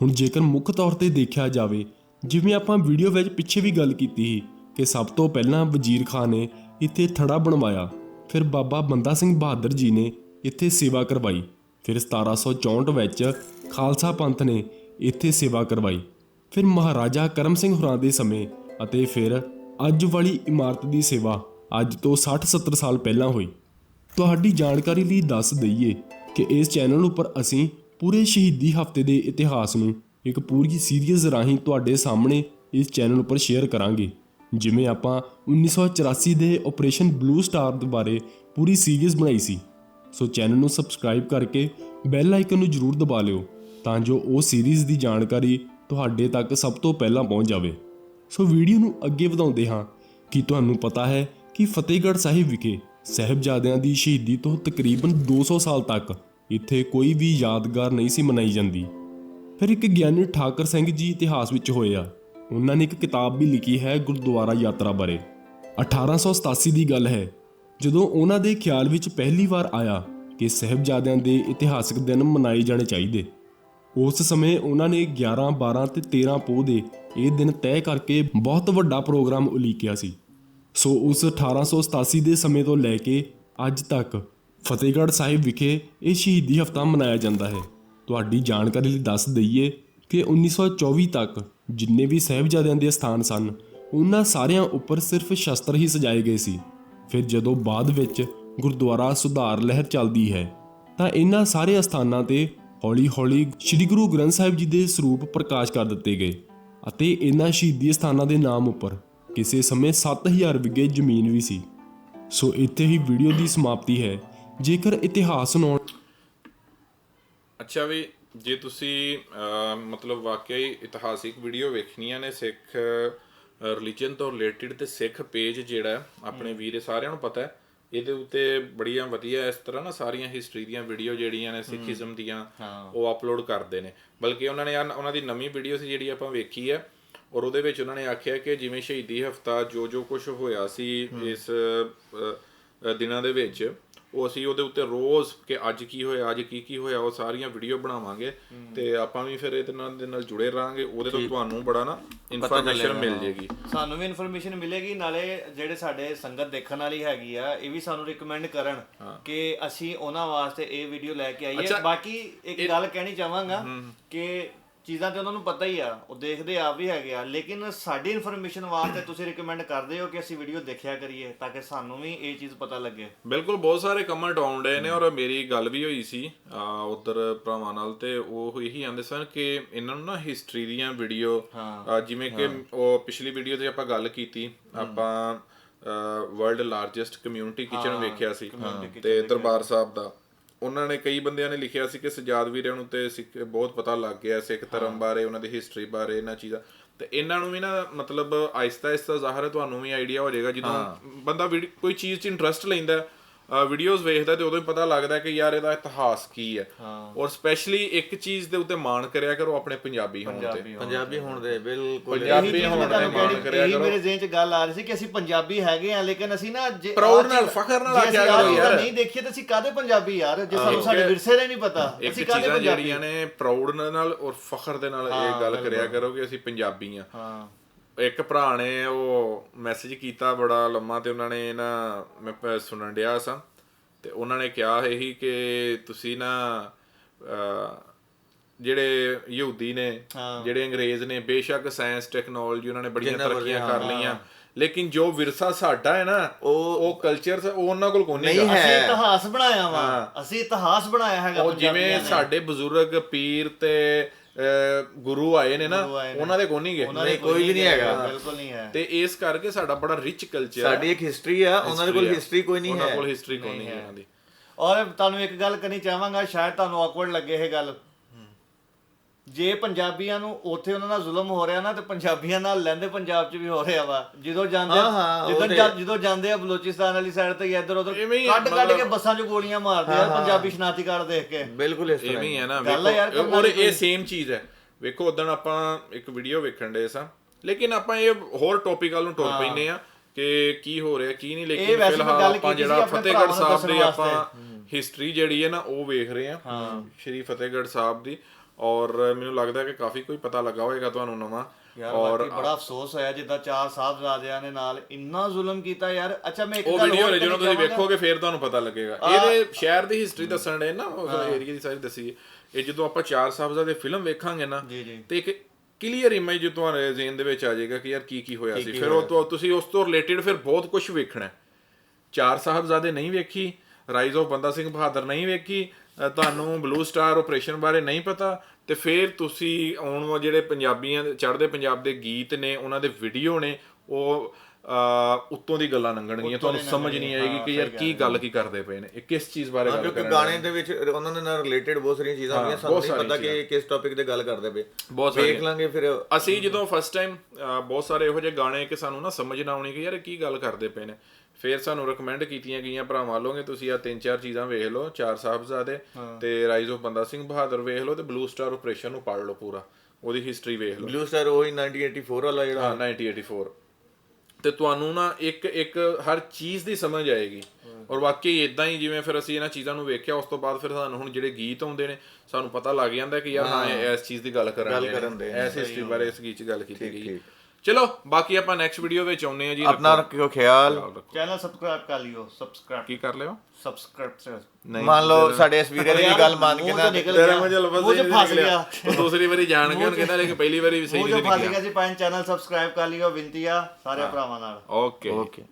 ਹੁਣ ਜੇਕਰ ਮੁੱਖ ਤੌਰ ਤੇ ਦੇਖਿਆ ਜਾਵੇ, ਜਿਵੇਂ ਆਪਾਂ ਵੀਡੀਓ ਵਿੱਚ ਪਿੱਛੇ ਵੀ ਗੱਲ ਕੀਤੀ ਸੀ ਕਿ ਸਭ ਤੋਂ ਪਹਿਲਾਂ ਵਜ਼ੀਰ ਖਾਨ ਨੇ ਇੱਥੇ ਥੜਾ ਬਣਵਾਇਆ, ਫਿਰ ਬਾਬਾ ਬੰਦਾ ਸਿੰਘ ਬਹਾਦਰ ਜੀ ਨੇ ਇੱਥੇ ਸੇਵਾ ਕਰਵਾਈ, ਫਿਰ 1764 ਵਿੱਚ ਖਾਲਸਾ ਪੰਥ ਨੇ ਇੱਥੇ ਸੇਵਾ ਕਰਵਾਈ। ਫਿਰ ਮਹਾਰਾਜਾ ਕਰਮ ਸਿੰਘ ਹੋਰਾਂ ਦੇ ਸਮੇਂ ਅਤੇ ਫਿਰ ਅੱਜ ਵਾਲੀ ਇਮਾਰਤ ਦੀ ਸੇਵਾ ਅੱਜ ਤੋਂ 60-70 ਸਾਲ ਪਹਿਲਾਂ ਹੋਈ। ਤੁਹਾਡੀ ਜਾਣਕਾਰੀ ਲਈ ਦੱਸ ਦਈਏ ਕਿ ਇਸ ਚੈਨਲ ਉੱਪਰ ਅਸੀਂ ਪੂਰੇ ਸ਼ਹੀਦੀ ਹਫ਼ਤੇ ਦੇ ਇਤਿਹਾਸ ਨੂੰ ਇੱਕ ਪੂਰੀ ਸੀਰੀਜ਼ ਰਾਹੀਂ ਤੁਹਾਡੇ ਸਾਹਮਣੇ ਇਸ ਚੈਨਲ ਉੱਪਰ ਸ਼ੇਅਰ ਕਰਾਂਗੇ। ਜਿਵੇਂ ਆਪਾਂ 1984 ਦੇ ਆਪਰੇਸ਼ਨ ਬਲੂ ਸਟਾਰ ਬਾਰੇ ਪੂਰੀ ਸੀਰੀਜ਼ ਬਣਾਈ ਸੀ। ਸੋ ਚੈਨਲ ਨੂੰ ਸਬਸਕ੍ਰਾਈਬ ਕਰਕੇ ਬੈਲ ਆਈਕਨ ਨੂੰ ਜਰੂਰ ਦਬਾ ਲਿਓ ਤਾਂ ਜੋ ਉਹ ਸੀਰੀਜ਼ ਦੀ ਜਾਣਕਾਰੀ ਤੁਹਾਡੇ ਤੱਕ ਸਭ ਤੋਂ ਪਹਿਲਾਂ ਪਹੁੰਚ ਜਾਵੇ। ਸੋ ਵੀਡੀਓ ਨੂੰ ਅੱਗੇ ਵਧਾਉਂਦੇ ਹਾਂ ਕਿ ਤੁਹਾਨੂੰ ਪਤਾ ਹੈ ਕਿ ਫਤਿਹਗੜ੍ਹ ਸਾਹਿਬ ਵਿਖੇ ਸਹਿਬਜ਼ਾਦਿਆਂ ਦੀ ਸ਼ਹੀਦੀ ਤੋਂ ਤਕਰੀਬਨ 200 ਸਾਲ ਤੱਕ ਇੱਥੇ ਕੋਈ ਵੀ ਯਾਦਗਾਰ ਨਹੀਂ ਸੀ ਮਨਾਈ ਜਾਂਦੀ। ਫਿਰ ਇੱਕ ਗਿਆਨੀ ਠਾਕਰ ਸਿੰਘ ਜੀ ਇਤਿਹਾਸ ਵਿੱਚ ਹੋਏ ਆ। ਉਹਨਾਂ ਨੇ ਇੱਕ ਕਿਤਾਬ ਵੀ ਲਿਖੀ ਹੈ ਗੁਰਦੁਆਰਾ ਯਾਤਰਾ ਬਾਰੇ। 1887 ਦੀ ਗੱਲ ਹੈ, ਜਦੋਂ ਉਹਨਾਂ ਦੇ ਖਿਆਲ ਵਿੱਚ ਪਹਿਲੀ ਵਾਰ ਆਇਆ ਕਿ ਸਹਿਬਜ਼ਾਦਿਆਂ ਦੇ ਇਤਿਹਾਸਕ ਦਿਨ ਮਨਾਏ ਜਾਣੇ ਚਾਹੀਦੇ। ਉਸ ਸਮੇਂ ਉਹਨਾਂ ਨੇ 11 12 ਤੇ 13 ਪੋਹ ਦੇ ਇਹ ਦਿਨ ਤੈਅ ਕਰਕੇ ਬਹੁਤ ਵੱਡਾ ਪ੍ਰੋਗਰਾਮ ਉਲੀਕਿਆ ਸੀ। ਸੋ ਉਸ 1887 ਦੇ ਸਮੇਂ ਤੋਂ ਲੈ ਕੇ ਅੱਜ ਤੱਕ ਫਤਿਹਗੜ੍ਹ ਸਾਹਿਬ ਵਿਖੇ ਇਹ ਸ਼ਹੀਦੀ ਹਫਤਾ ਮਨਾਇਆ ਜਾਂਦਾ ਹੈ। ਤੁਹਾਡੀ ਜਾਣਕਾਰੀ ਲਈ ਦੱਸ ਦਈਏ ਕਿ 1924 ਤੱਕ ਜਿੰਨੇ ਵੀ ਸਹਿਬਜ਼ਾਦਿਆਂ ਦੇ ਸਥਾਨ ਸਨ, ਉਹਨਾਂ ਸਾਰਿਆਂ ਉੱਪਰ ਸਿਰਫ ਸ਼ਸਤਰ ਹੀ ਸਜਾਏ ਗਏ ਸੀ। ਫਿਰ ਜਦੋਂ ਬਾਅਦ ਵਿੱਚ ਗੁਰਦੁਆਰਾ ਸੁਧਾਰ ਲਹਿਰ ਚੱਲਦੀ ਹੈ, ਤਾਂ ਇਹਨਾਂ ਸਾਰੇ ਅਸਥਾਨਾਂ ਤੇ ਹੌਲੀ-ਹੌਲੀ ਸ੍ਰੀ ਗੁਰੂ ਗ੍ਰੰਥ ਸਾਹਿਬ ਜੀ ਦੇ ਸਰੂਪ ਪ੍ਰਕਾਸ਼ ਕਰ ਦਿੱਤੇ ਗਏ ਅਤੇ ਇਹਨਾਂ ਸ਼ਹੀਦੀ ਸਥਾਨਾਂ ਦੇ ਨਾਮ ਉੱਪਰ ਕਿਸੇ ਸਮੇਂ 7000 ਵਿਗੇ ਜ਼ਮੀਨ ਵੀ ਸੀ। ਸੋ ਇੱਥੇ ਹੀ ਵੀਡੀਓ ਦੀ ਸਮਾਪਤੀ ਹੈ। ਜੇਕਰ ਇਤਿਹਾਸ ਸੁਣਾਉਣ ਅੱਛਾ ਵੀ ਜੇ ਤੁਸੀਂ ਅਹ, ਮਤਲਬ ਵਾਕਈ ਇਤਿਹਾਸਿਕ ਵੀਡੀਓ ਵੇਖਣੀਆਂ ਨੇ ਸਿੱਖ ਰਿਲੀਜੀਅਨ ਤੋਂ ਰਿਲੇਟਡ ਤੇ ਸਿੱਖ ਪੇਜ ਜਿਹੜਾ ਆਪਣੇ ਵੀਰੇ ਸਾਰਿਆਂ ਨੂੰ ਪਤਾ ਹੈ ਇਹਦੇ ਉੱਤੇ ਬੜੀਆਂ ਵਧੀਆ ਇਸ ਤਰ੍ਹਾਂ ਨਾ ਸਾਰੀਆਂ ਹਿਸਟਰੀ ਦੀਆਂ ਵੀਡੀਓ ਜਿਹੜੀਆਂ ਨੇ ਸਿੱਖੀਜ਼ਮ ਦੀਆਂ ਉਹ ਅਪਲੋਡ ਕਰਦੇ ਨੇ। ਬਲਕਿ ਉਹਨਾਂ ਨੇ ਉਹਨਾਂ ਦੀ ਨਵੀਂ ਵੀਡੀਓ ਸੀ ਜਿਹੜੀ ਆਪਾਂ ਵੇਖੀ ਹੈ ਔਰ ਉਹਦੇ ਵਿੱਚ ਉਹਨਾਂ ਨੇ ਆਖਿਆ ਕਿ ਜਿਵੇਂ ਸ਼ਹੀਦੀ ਹਫਤਾ ਜੋ ਜੋ ਕੁਝ ਹੋਇਆ ਸੀ ਇਸ ਦਿਨਾਂ ਦੇ ਵਿੱਚ ਉਹ ਅਸੀਂ ਉਹਦੇ ਉੱਤੇ ਰੋਜ਼ ਕਿ ਅੱਜ ਕੀ ਹੋਇਆ ਅੱਜ ਕੀ ਕੀ ਹੋਇਆ ਉਹ ਸਾਰੀਆਂ ਵੀਡੀਓ ਬਣਾਵਾਂਗੇ ਤੇ ਆਪਾਂ ਵੀ ਫਿਰ ਇਹਦੇ ਨਾਲ ਦੇ ਨਾਲ ਜੁੜੇ ਰਹਾਂਗੇ ਉਹਦੇ ਤੋਂ ਤੁਹਾਨੂੰ ਬੜਾ ਨਾ ਇਨਫੋਰਮੇਸ਼ਨ ਮਿਲ ਜੇਗੀ। ਸਾਨੂੰ ਵੀ ਇਨਫੋਰਮੇਸ਼ਨ ਮਿਲੇਗੀ ਨਾਲੇ ਜਿਹੜੇ ਸਾਡੇ ਸੰਗਤ ਦੇਖਣ ਵਾਲੀ ਹੈਗੀ ਆ ਇਹ ਵੀ ਸਾਨੂੰ ਰეკਮੈਂਡ ਕਰਨ ਕਿ ਅਸੀਂ ਉਹਨਾਂ ਵਾਸਤੇ ਇਹ ਵੀਡੀਓ ਲੈ ਕੇ ਆਈਏ। ਬਾਕੀ ਇੱਕ ਗੱਲ ਕਹਿਣੀ ਚਾਹਾਂਗਾ ਕਿ ਚੀਜ਼ਾਂ ਤੇ ਉਹਨਾਂ ਨੂੰ ਪਤਾ ਹੀ ਆ ਉਹ ਦੇਖਦੇ ਆਪ ਵੀ ਹੈਗੇ ਆ ਲੇਕਿਨ ਸਾਡੀ ਇਨਫੋਰਮੇਸ਼ਨ ਵਾਸਤੇ ਤੁਸੀਂ ਰეკਮੈਂਡ ਕਰਦੇ ਹੋ ਕਿ ਅਸੀਂ ਵੀਡੀਓ ਦੇਖਿਆ ਕਰੀਏ ਤਾਂ ਕਿ ਸਾਨੂੰ ਵੀ ਇਹ ਚੀਜ਼ ਪਤਾ ਲੱਗੇ। ਬਿਲਕੁਲ ਬਹੁਤ ਸਾਰੇ ਕਮੈਂਟ ਆਉਂਦੇ ਨੇ ਔਰ ਮੇਰੀ ਗੱਲ ਵੀ ਹੋਈ ਸੀ ਉਧਰ ਭਰਾਵਾਂ ਨਾਲ ਤੇ ਉਹ ਇਹੀ ਆਂਦੇ ਸਨ ਕਿ ਇਹਨਾਂ ਨੂੰ ਨਾ ਹਿਸਟਰੀ ਦੀਆਂ ਵੀਡੀਓ ਜਿਵੇਂ ਕਿ ਉਹ ਪਿਛਲੀ ਵੀਡੀਓ ਤੇ ਆਪਾਂ ਗੱਲ ਕੀਤੀ ਆਪਾਂ ਵਰਲਡ ਲਾਰਜੈਸਟ ਕਮਿਊਨਿਟੀ ਕਿਚਨ ਵੇਖਿਆ ਸੀ ਤੇ ਦਰਬਾਰ ਸਾਹਿਬ ਦਾ। ਉਹਨਾਂ ਨੇ ਕਈ ਬੰਦਿਆਂ ਨੇ ਲਿਖਿਆ ਸੀ ਕਿ ਸਜਾਦ ਵੀਰਿਆਂ ਨੂੰ ਤੇ ਸਿੱਖ ਬਹੁਤ ਪਤਾ ਲੱਗ ਗਿਆ ਸਿੱਖ ਧਰਮ ਬਾਰੇ ਉਹਨਾਂ ਦੀ ਹਿਸਟਰੀ ਬਾਰੇ ਇਹਨਾਂ ਚੀਜ਼ਾਂ। ਤੇ ਇਹਨਾਂ ਨੂੰ ਵੀ ਨਾ ਮਤਲਬ ਆਹਿਸਤਾ ਆਹਿਸਤਾ ਜ਼ਾਹਰ ਤੁਹਾਨੂੰ ਵੀ ਆਈਡੀਆ ਹੋ ਜਾਏਗਾ ਜਦੋਂ ਬੰਦਾ ਕੋਈ ਚੀਜ਼ 'ਚ ਇੰਟਰਸਟ ਲੈਂਦਾ ਹੈ ਵੀਡੀਓਜ਼ ਵੇਖਦਾ ਤੇ ਉਦੋਂ ਹੀ ਪਤਾ ਲੱਗਦਾ ਕਿ ਯਾਰ ਇਹਦਾ ਇਤਿਹਾਸ ਕੀ ਹੈ। ਔਰ ਸਪੈਸ਼ਲੀ ਇੱਕ ਚੀਜ਼ ਦੇ ਉੱਤੇ ਮਾਣ ਕਰਿਆ ਕਰੋ ਆਪਣੇ ਪੰਜਾਬੀ ਹੋਣ ਤੇ। ਪੰਜਾਬੀ ਹੋਣ ਦੇ ਬਿਲਕੁਲ। ਪੰਜਾਬੀ ਹੋਣ ਤੇ ਮਾਣ ਕਰਿਆ ਇਹੀ ਕਰੋ। ਮੇਰੇ ਜ਼ਿਹਨ 'ਚ ਗੱਲ ਆ ਰਹੀ ਸੀ ਕਿ ਅਸੀਂ ਪੰਜਾਬੀ ਹੈਗੇ ਆ ਲੇਕਿਨ ਅਸੀਂ ਨਾ ਆਹ ਨਾਲ, ਫਖਰ ਨਾਲ ਆਖਿਆ ਕਰੋ ਯਾਰ। ਨਹੀਂ ਦੇਖੀਏ ਤਾਂ ਅਸੀਂ ਕਾਦੇ ਪੰਜਾਬੀ ਯਾਰ? ਜੇ ਸਾਨੂੰ ਸਾਡੇ ਵਿਰਸੇ ਦਾ ਨਹੀਂ ਪਤਾ ਅਸੀਂ ਕਾਦੇ ਪੰਜਾਬੀ? ਜਿਹੜੀਆਂ ਨੇ ਪ੍ਰਾਊਡ ਨਾਲ ਔਰ ਫਖਰ ਦੇ ਨਾਲ ਇਹ ਗੱਲ ਕਰਿਆ ਕਰੋ ਕਿ ਅਸੀਂ ਪੰਜਾਬੀ ਆ। ਹਾਂ। ਇੱਕ ਭਰਾ ਨੇ ਉਹ ਮੈਸੇਜ ਕੀਤਾ ਬੜਾ ਲੰਮਾ ਤੇ ਉਹਨਾਂ ਨੇ ਨਾ ਮੈਂ ਸੁਣਨ ਡਿਆ ਸਾਂ। ਤੇ ਉਹਨਾਂ ਨੇ ਕਿਹਾ ਇਹੀ ਕਿ ਤੁਸੀਂ ਨਾ ਜਿਹੜੇ ਯਹੂਦੀ ਨੇ ਜਿਹੜੇ ਅੰਗਰੇਜ਼ ਨੇ ਬੇਸ਼ੱਕ ਸਾਇੰਸ ਟੈਕਨੋਲੋਜੀ ਉਹਨਾਂ ਨੇ ਬੜੀਆਂ ਤਰੱਕੀਆਂ ਕਰ ਲਈਆਂ। ਲੇਕਿਨ ਜੋ ਵਿਰਸਾ ਸਾਡਾ ਹੈ ਨਾ ਉਹ ਉਹ ਕਲਚਰ ਉਹ ਉਹਨਾਂ ਕੋਲ ਕੋਈ ਨਹੀਂ ਅਸੀਂ ਇਤਿਹਾਸ ਬਣਾਇਆ ਵਾ। ਅਸੀਂ ਇਤਿਹਾਸ ਬਣਾਇਆ ਹੈਗਾ ਉਹ ਜਿਵੇਂ ਸਾਡੇ ਬਜ਼ੁਰਗ ਪੀਰ ਤੇ ਗੁਰੂ ਆਏ ਨੇ ਨਾ ਉਹਨਾਂ ਦੇ ਕੋਈ ਨਹੀਂ ਗਏ। ਉਹਨਾਂ ਦੇ ਕੋਈ ਵੀ ਨਹੀਂ ਹੈਗਾ। ਬਿਲਕੁਲ ਨਹੀਂ ਹੈ। ਤੇ ਇਸ ਕਰਕੇ ਸਾਡਾ ਬੜਾ ਰਿਚ ਕਲਚਰ ਸਾਡੀ ਇੱਕ ਹਿਸਟਰੀ ਆ ਉਹਨਾਂ ਦੇ ਕੋਲ ਹਿਸਟਰੀ ਕੋਈ ਨਹੀਂ ਉਹਨਾਂ ਹੈ। ਕੋਲ ਹਿਸਟਰੀ ਕੋਈ ਨਹੀਂ ਹੈ। ਉਹਨਾਂ ਦੀ ਔਰ ਤੁਹਾਨੂੰ ਇੱਕ ਗੱਲ ਕਰਨੀ ਚਾਹਾਂਗਾ ਸ਼ਾਇਦ ਤੁਹਾਨੂੰ awkward ਲੱਗੇ ਇਹ ਗੱਲ। ਜੇ ਪੰਜਾਬੀਆਂ ਨੂੰ ਉੱਥੇ ਉਹਨਾਂ ਨਾਲ ਜ਼ੁਲਮ ਹੋ ਰਿਹਾ ਨਾ ਤੇ ਪੰਜਾਬੀਆਂ ਨਾਲ ਲੈਂਦੇ ਪੰਜਾਬ 'ਚ ਵੀ ਹੋ ਰਿਹਾ ਵਾ। ਜਦੋਂ ਜਾਂਦੇ ਹਾਂ, ਹਾਂ, ਉਹ ਜਦੋਂ ਤੇ- ਜਾ- ਜਦੋਂ ਜਾਂਦੇ ਆ ਬਲੋਚਿਸਤਾਨ ਵਾਲੀ ਸਾਈਡ ਤੇ ਇੱਧਰ ਉਧਰ ਇਵੇਂ ਹੀ ਕੱਢ ਕੱਢ ਮਤਲਬ- ਕੇ ਬੱਸਾਂ 'ਚ ਗੋਲੀਆਂ ਮਾਰਦੇ ਆ ਪੰਜਾਬੀ ਸ਼ਨਾਤੀ ਕਾਰਡ ਦੇਖ ਕੇ। ਬਿਲਕੁਲ ਇਸ ਤਰ੍ਹਾਂ ਹੀ ਹੈ ਨਾ ਗੱਲ ਹੈ ਯਾਰ ਵੇਖੋ ਕਰਨਾ ਔਰ ਇਹ ਸੇਮ ਚੀਜ਼ ਹੈ। ਵੇਖੋ ਉਦੋਂ ਆਪਾਂ ਇੱਕ ਵੀਡੀਓ ਵੇਖਣ ਦੇ ਸਾਂ। ਲੇਕਿਨ ਆਪਾਂ ਇਹ ਹੋਰ ਟੌਪਿਕ ਵੱਲ ਨੂੰ ਟੁਰ ਪੈਨੇ ਆ ਕਿ ਕੀ ਹੋ ਰਿਹਾ ਕੀ ਨਹੀਂ ਇਹ ਲੇਕਿਨ ਵੈਸੇ ਮੈਂ ਫਿਲਹਾਲ ਗੱਲ ਆਪਾਂ ਕੀਤੀ ਸੀ ਜਿਹੜਾ ਆਪਣੇ ਫਤਿਹਗੜ੍ਹ ਭਰਾਵਾਂ ਨੂੰ ਸਾਹਿਬ ਦੀ ਦੱਸਣ ਆਪਾਂ ਹਿਸਟਰੀ ਜਿਹੜੀ ਹੈ ਨਾ ਉਹ ਵੇਖ ਰਹੇ ਆ ਸ਼੍ਰੀ ਫਤਿਹਗੜ੍ਹ ਸਾਹਿਬ ਦੀ। ਔਰ ਮੈਨੂੰ ਲੱਗਦਾ ਕਿ ਕਾਫੀ ਕੋਈ ਪਤਾ ਲੱਗਾ ਹੋਵੇਗਾ ਤੁਹਾਨੂੰ ਨਵਾਂ। ਔਰ ਬੜਾ ਅਫਸੋਸ ਹੋਇਆ ਜਿੱਦਾਂ ਚਾਰ ਸਾਹਿਬਜ਼ਾਦਿਆਂ ਨੇ ਨਾਲ ਇੰਨਾ ਜ਼ੁਲਮ ਕੀਤਾ ਯਾਰ। ਅੱਛਾ ਮੈਂ ਇੱਕ ਉਹ ਗੱਲ ਵੀਡੀਓ ਹੋਰ ਹੈ ਕਰਨੀ ਤੁਸੀਂ। ਵੇਖੋਗੇ ਫਿਰ ਤੁਹਾਨੂੰ ਪਤਾ ਲੱਗੇਗਾ। ਇਹਦੇ ਸ਼ਹਿਰ ਦੀ ਹਿਸਟਰੀ ਦੱਸਣ ਦੇ ਨਾ ਉਸ ਏਰੀਆ ਦੀ ਸਾਰੀ ਦੱਸੀ ਇਹ ਜਦੋਂ ਆਪਾਂ ਚਾਰ ਸਾਹਿਬਜ਼ਾਦੇ ਫਿਲਮ ਵੇਖਾਂਗੇ ਨਾ। ਤੇ ਇੱਕ ਕਲੀਅਰ ਇਮੇਜ ਤੁਹਾਡੇ ਜ਼ਿਹਨ ਦੇ ਵਿੱਚ ਆ ਜਾਏਗਾ ਕਿ ਯਾਰ ਕੀ ਕੀ ਹੋਇਆ ਸੀ। ਫਿਰ ਉਹ ਤੁਸੀਂ ਉਸ ਤੋਂ ਰਿਲੇਟਡ ਫਿਰ ਬਹੁਤ ਕੁਝ ਵੇਖਣਾ ਚਾਰ ਸਾਹਿਬਜ਼ਾਦੇ ਨਹੀਂ ਵੇਖੀ ਰਾਈਜ਼ ਆਫ ਬੰਦਾ ਸਿੰਘ ਬਹਾਦਰ ਨਹੀਂ ਵੇਖੀ ਤੁਹਾਨੂੰ ਬਲੂ ਸਟਾਰ ਆਪਰੇਸ਼ਨ ਬਾਰੇ ਨਹੀਂ ਪਤਾ ਤੇ ਫਿਰ ਤੁਸੀਂ ਆਉਣ ਵਾਲੇ ਜਿਹੜੇ ਪੰਜਾਬੀਆਂ ਦੇ ਚੜ੍ਹਦੇ ਪੰਜਾਬ ਦੇ ਗੀਤ ਨੇ ਉਹਨਾਂ ਦੇ ਵੀਡੀਓ ਨੇ ਉਹ ਉੱਤੋਂ ਦੀ ਗੱਲਾਂ ਲੰਘਣਗੀਆਂ ਤੁਹਾਨੂੰ ਸਮਝ ਨਹੀਂ ਆਏਗੀ ਕਿ ਯਾਰ ਕੀ ਗੱਲ ਕੀ ਕਰਦੇ ਪਏ ਨੇ ਇਹ ਕਿਸ ਚੀਜ਼ ਬਾਰੇ ਗੱਲ ਕਿਉਂਕਿ ਕਰ ਗਾਣੇ ਦੇ ਵਿੱਚ ਉਹਨਾਂ ਦੇ ਨਾਲ ਰਿਲੇਟਡ ਬਹੁਤ ਸਾਰੀਆਂ ਚੀਜ਼ਾਂ ਹੁੰਦੀਆਂ ਸਾਨੂੰ ਨਹੀਂ ਪਤਾ ਕਿ ਕਿਸ ਟੌਪਿਕ ਤੇ ਗੱਲ ਕਰਦੇ ਪਏ। ਬਹੁਤ ਵੇਖ ਲਾਂਗੇ ਫਿਰ। ਅਸੀਂ ਜਦੋਂ ਫਸਟ ਟਾਈਮ ਬਹੁਤ ਸਾਰੇ ਇਹੋ ਜਿਹੇ ਗਾਣੇ ਕਿ ਸਾਨੂੰ ਨਾ ਸਮਝ ਨਾ ਆਉਣੀ ਕਿ ਯਾਰ ਕੀ ਗੱਲ ਕਰਦੇ ਪਏ ਨੇ। ਫਿਰ ਸਾਨੂੰ ਰეკਮੈਂਡ ਕੀਤੀਆਂ ਗਈਆਂ ਭਰਾਵਾਂ ਲੋਗੇ ਤੁਸੀਂ ਆ ਤਿੰਨ ਚਾਰ ਚੀਜ਼ਾਂ ਵੇਖ ਲਓ ਚਾਰ ਸਾਹਿਬਜ਼ਾਦੇ ਤੇ ਰਾਈਜ਼ ਆਫ ਬੰਦਾ ਸਿੰਘ ਬਹਾਦਰ ਵੇਖ ਲਓ ਤੇ ਬਲੂ ਸਟਾਰ ਆਪਰੇਸ਼ਨ ਨੂੰ ਪੜ੍ਹ ਲਓ ਪੂਰਾ ਉਹਦੀ ਹਿਸਟਰੀ ਵੇਖ ਲਓ। ਬਲੂ ਸਟਾਰ ਉਹੀ 1984 ਵਾਲਾ ਜਿਹੜਾ ਹਾਂ 1984 ਤੇ ਤੁਹਾਨੂੰ ਨਾ ਇੱਕ ਇੱਕ ਹਰ ਚੀਜ਼ ਦੀ ਸਮਝ ਆਏਗੀ। ਔਰ ਵਾਕਈ ਇਦਾਂ ਹੀ ਜਿਵੇਂ ਫਿਰ ਅਸੀਂ ਇਹਨਾਂ ਚੀਜ਼ਾਂ ਨੂੰ ਵੇਖਿਆ ਉਸ ਤੋਂ ਬਾਅਦ ਫਿਰ ਸਾਨੂੰ ਹੁਣ ਜਿਹੜੇ ਗੀਤ ਆਉਂਦੇ ਨੇ ਸਾਨੂੰ ਪਤਾ ਲੱਗ ਜਾਂਦਾ ਕਿ ਯਾਰ ਹਾਂ ਇਸ ਚੀਜ਼ ਦੀ ਗੱਲ ਨੇ। ਇਸ ਹਿਸਟਰੀ ਬਾਰੇ ਇਸ ਗੀਤ 'ਚ ਗੱਲ ਕੀਤੀ ਗਈ। ਹੈ। ਚਲੋ ਬਾਕੀ ਆਪਾਂ ਨੈਕਸਟ ਵੀਡੀਓ ਵਿੱਚ ਆਉਨੇ ਆ ਜੀ ਆਪਣਾ ਰੱਖਿਓ ਖਿਆਲ। ਚੈਨਲ ਸਬਸਕ੍ਰਾਈਬ ਕਰ ਲਿਓ ਸਬਸਕ੍ਰਾਈਬ ਕੀ ਕਰ ਲਿਓ? ਸਬਸਕ੍ਰਾਈਬ ਮੰਨ ਲਓ ਸਾਡੇ ਇਸ ਵੀਰੇ ਦੀ ਗੱਲ ਮੰਨ ਕੇ ਨਾ ਤੇਰਾ ਮੁਝੇ ਲਫ਼ਜ਼ ਨਹੀਂ ਫਸ ਨਿਕਲਿਆ। ਗਿਆ। ਉਹ ਦੂਸਰੀ ਵਾਰੀ ਜਾਣ ਕੇ ਉਹਨੇ ਕਹਿੰਦਾ ਲੇਕਿਨ ਪਹਿਲੀ ਵਾਰੀ ਵੀ ਸਹੀ ਨਹੀਂ 'ਚ ਫਸ ਨਿਕਲਿਆ। ਗਿਆ ਜੀ ਪੰਜ ਚੈਨਲ ਸਬਸਕ੍ਰਾਈਬ ਕਰ ਲਿਓ ਵਿੰਤੀ ਆ ਸਾਰੇ ਭਰਾਵਾਂ ਨਾਲ। ਓਕੇ। ਓਕੇ।